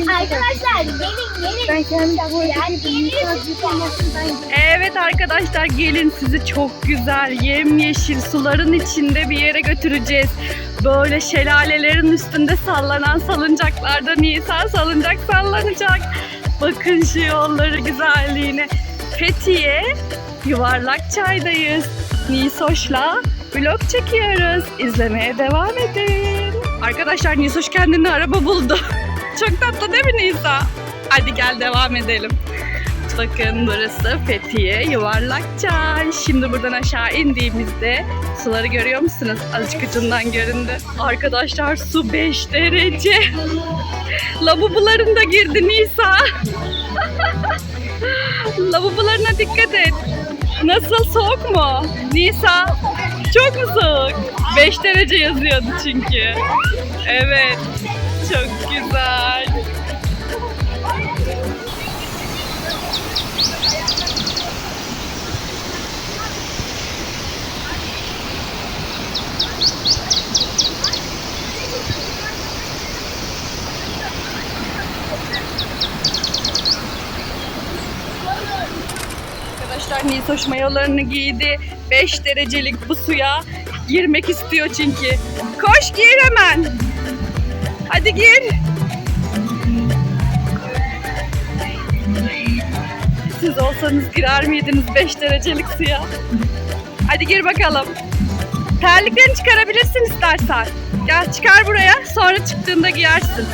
Arkadaşlar gelin gelin. Ben kendim Yani tuvalete girdim. Evet arkadaşlar gelin sizi çok güzel yemyeşil suların içinde bir yere götüreceğiz. Böyle şelalelerin üstünde sallanan salıncaklarda Nisan salıncak sallanacak. Bakın şu yolları güzelliğine. Fethiye yuvarlak çaydayız. Nisoş'la vlog çekiyoruz. İzlemeye devam edin. Arkadaşlar Nisoş kendine araba buldu. Çok tatlı değil mi Nisa? Hadi gel devam edelim. Bakın burası Fethiye Yuvarlak Çay. Şimdi buradan aşağı indiğimizde suları görüyor musunuz? Azıcık ucundan göründü. Arkadaşlar su 5 derece. Lavabolarında girdi Nisa. Lavabolarına dikkat et. Nasıl soğuk mu? Nisa çok mu soğuk? 5 derece yazıyordu çünkü. Evet. Çok güzel. Arkadaşlar Nisoş mayolarını giydi. 5 derecelik bu suya girmek istiyor çünkü. Koş gir hemen. Hadi gir. Siz olsanız girer miydiniz 5 derecelik suya? Hadi gir bakalım. Terliklerini çıkarabilirsin istersen. Gel çıkar buraya. Sonra çıktığında giyersin.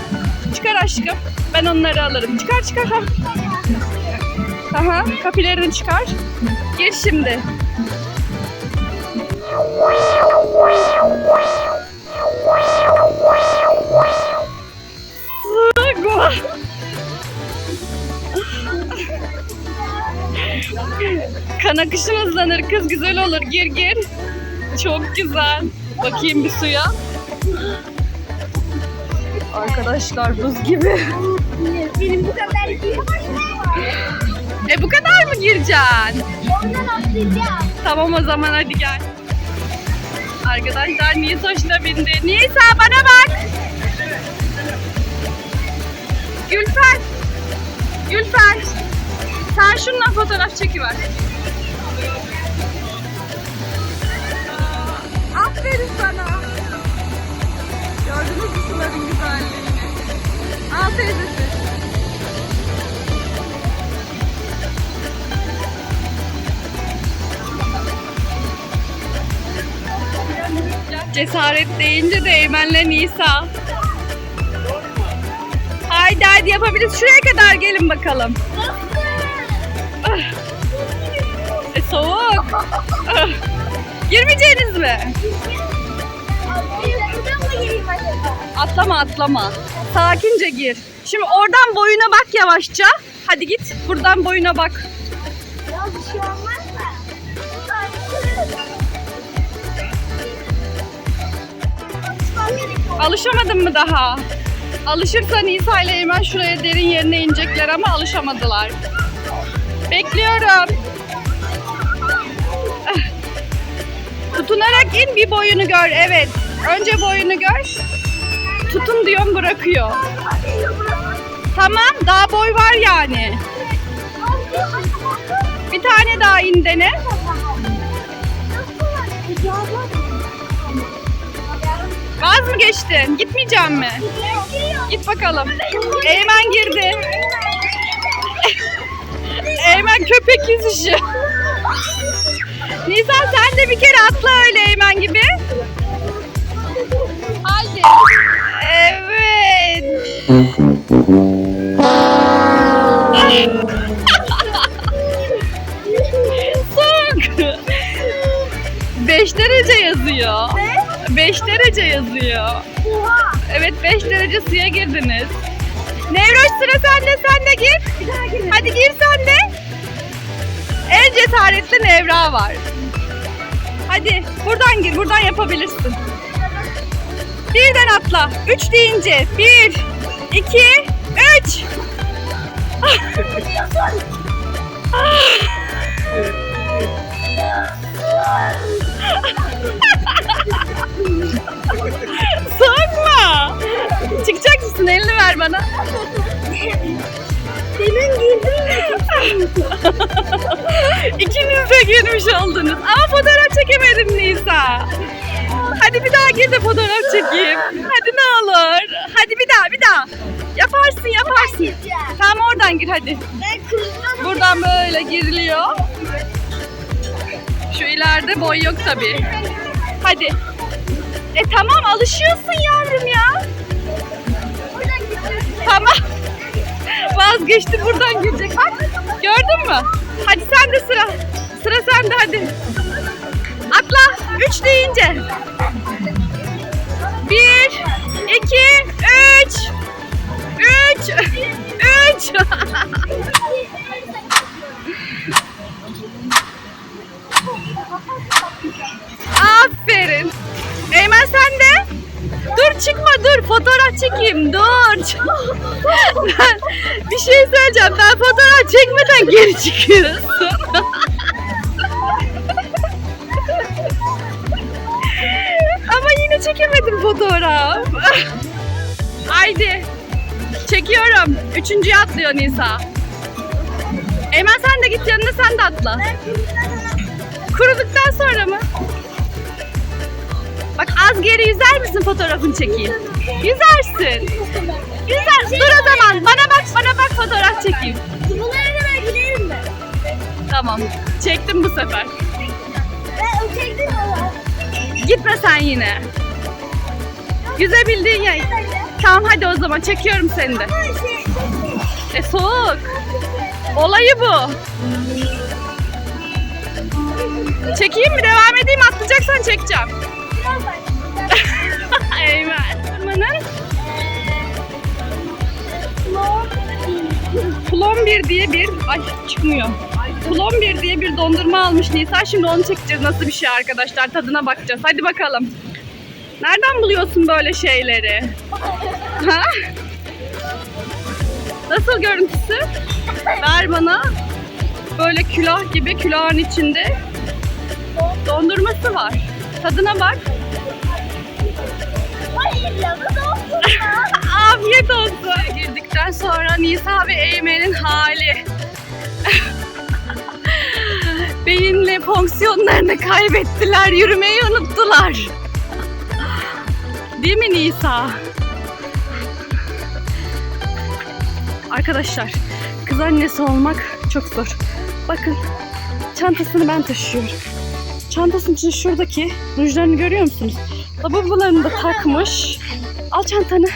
Çıkar aşkım. Ben onları alırım. Çıkar çıkar. Ha. Aha, kapilerini çıkar. Gir şimdi. Kan akışın hızlanır kız güzel olur gir gir. Çok güzel. Bakayım bir suya. Arkadaşlar buz gibi. Benim bu kadar. E bu kadar mı gireceksin? Ondan atlayacağım. Tamam o zaman hadi gel. Arkadaşlar Nisa hoşuna bindi. Nisa bana bak. Gülfer. Gülfer. Sen şununla fotoğraf çekiver. Aferin sana. Gördünüz mü suların güzelliğini? Al teyzesi. Cesaret deyince de Eymen'le Nisa. Haydi haydi yapabiliriz. Şuraya kadar gelin bakalım. E, soğuk. Girmeyeceğiniz mi? Atlama atlama. Sakince gir. Şimdi oradan boyuna bak yavaşça. Hadi git. Buradan boyuna bak. Alışamadın mı daha? Alışırsan Nisa ile Eymen şuraya derin yerine inecekler ama alışamadılar. Bekliyorum. Tutunarak in bir boyunu gör. Evet. Önce boyunu gör. Tutun diyorum bırakıyor. Tamam daha boy var yani. Bir tane daha in dene. Vaz mı geçtin? Gitmeyeceğim mi? Git bakalım. Eymen girdi. Eymen köpek yüzüşü. Nisan sen de bir kere atla öyle Eymen gibi. Haydi. Evet. Soğuk. 5 derece yazıyor. 5 derece yazıyor. Evet 5 derece suya girdiniz. Nevroş sıra sende sen de gir. Hadi gir sen de. En cesaretli Nevra var. Hadi buradan gir buradan yapabilirsin. Birden atla. Üç deyince. Bir, iki, üç. Soğuk mu? Çıkacak mısın? Elini ver bana. İkiniz de girmiş oldunuz. Ama fotoğraf çekemedim Nisa. Hadi bir daha gir de fotoğraf çekeyim. Hadi ne olur. Hadi bir daha bir daha. Yaparsın yaparsın. Tamam oradan gir hadi. Buradan böyle giriliyor. Şu ileride boy yok tabii. Hadi. E tamam alışıyorsun yavrum ya. Tamam. Vazgeçti buradan girecek. Bak gördün mü? Hadi sen de sıra. Sıra sende hadi. Atla. Üç deyince. Bir, iki, üç. Üç. Üç. Aferin. Eymen sen. Dur çıkma dur fotoğraf çekeyim dur. Ben bir şey söyleyeceğim ben fotoğraf çekmeden geri çıkıyorsun. Ama yine çekemedim fotoğraf. Haydi. Çekiyorum. Üçüncüye atlıyor Nisa. Eymen sen de git yanına sen de atla. Kuruduktan sonra mı? Bak az geri yüzer misin fotoğrafını çekeyim? Yüzersin. Yüzersin. Dur o zaman. Bana bak bana bak fotoğraf çekeyim. Bunlara kadar gidelim mi? Tamam. Çektim bu sefer. Ben çektim ama. Gitme sen yine. Yüzebildiğin yer. Tamam hadi o zaman çekiyorum seni de. Ama şey, E soğuk. Olayı bu. Çekeyim mi? Devam edeyim. Atlayacaksan çekeceğim. Eymen. Ormanın Long. Plombier diye bir... Ay çıkmıyor. Plombier diye bir dondurma almış Nisa. Şimdi onu çekeceğiz. Nasıl bir şey arkadaşlar? Tadına bakacağız. Hadi bakalım. Nereden buluyorsun böyle şeyleri? Ha? Nasıl görüntüsü? Ver bana. Böyle külah gibi külahın içinde dondurması var. Tadına bak. Hayır ya bu dondurma. Afiyet olsun. Girdikten sonra Nisa ve Eymen'in hali. Beyinle fonksiyonlarını kaybettiler. Yürümeyi unuttular. Değil mi Nisa? Arkadaşlar kız annesi olmak çok zor. Bakın çantasını ben taşıyorum. Çantasının içinde şuradaki rujlarını görüyor musunuz? Lavabolarını da takmış. Al çantanı.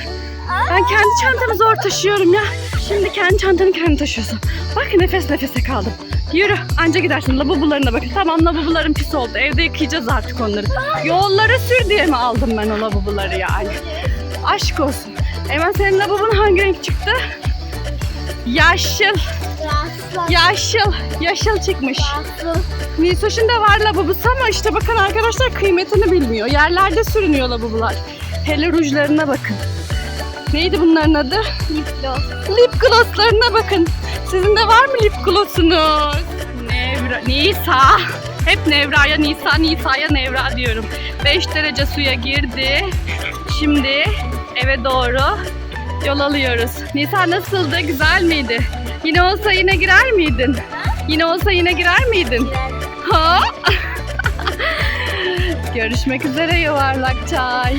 Ben kendi çantamı zor taşıyorum ya. Şimdi kendi çantanı kendi taşıyorsun. Bak nefes nefese kaldım. Yürü anca gidersin lavabolarına bakın. Tamam lavaboların pis oldu. Evde yıkayacağız artık onları. Yollara sür diye mi aldım ben o lavaboları yani? Aşk olsun. Hemen senin lavabon hangi renk çıktı? Yaşıl. Yaşıl. Yaşıl çıkmış. Nisoş'un da var lavabosu ama işte bakın arkadaşlar kıymetini bilmiyor. Yerlerde sürünüyor lavabolar. Hele rujlarına bakın. Neydi bunların adı? Lip gloss. Lip glosslarına bakın. Sizin de var mı lip glossunuz? Nevra, Nisa. Hep Nevra'ya Nisa, Nisa'ya Nevra diyorum. 5 derece suya girdi. Şimdi eve doğru yol alıyoruz. Nisa nasıldı? Güzel miydi? Yine olsa yine girer miydin? Yine olsa yine girer miydin? Ha? Görüşmek üzere yuvarlak çay.